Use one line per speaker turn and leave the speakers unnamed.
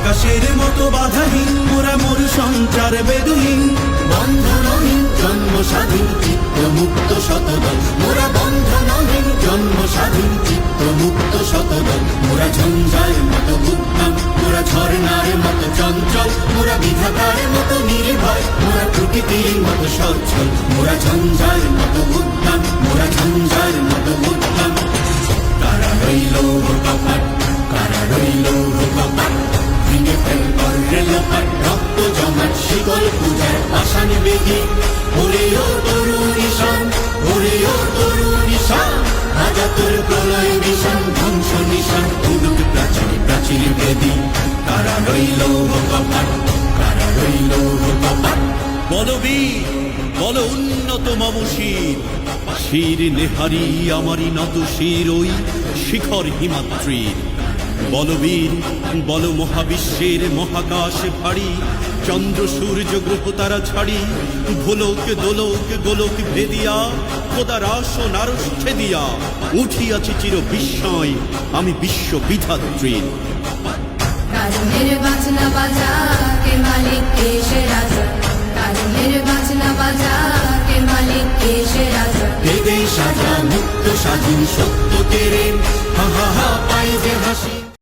আকাশের মতো বাধাহীন মোরা মোর সঞ্চার বেদুহীন।
বন্ধনহীন জন্ম স্বাধীন চিত্ত মুক্ত শতদল। মোরা বন্ধনহীন জন্ম স্বাধীন চিত্ত মুক্ত শতদল। মোরা ঝঞ্ঝার মতো উদ্যম মোরা ঝর্ণার মতো চঞ্চল। মোরা বিধাতার মতো নির্ভয় মোরা প্রকৃতির মতো সচ্ছল। মোরা ঝঞ্ঝার মতো উদ্যম শিকল পূজার আসান বেদি। ওরে ও তরুণ ঈশান ওরে ও প্রলয় বিষান ধ্বংস নিশান উদুক প্রাচীর বেদি। কারা রইল কপাট কারা রইল কপাট
বলবীর বল উন্নত মম শির। নেহারি আমারই নত শির ওই শিখর হিমাদ্রির। বলবীর বল মহাবিশ্বের মহাকাশ ভারী। চন্দ্র সূর্য গ্রহ তারা ছাড়ি। ভোলক দোলক গোলক ভেদিয়া খোদার আসন আরস ছেদিয়া। উঠিয়াছি চির বিস্ময় আমি বিশ্ব বিধাত্রীর।
কারণের বাজনা বাজা কে মালিক কে সে রাজা? কারণের বাজনা বাজা কে মালিক কে সে রাজা?
বেদে সাজা মুক্ত স্বাধীন সত্য তেরে হা হা হা পাই যে হাসি।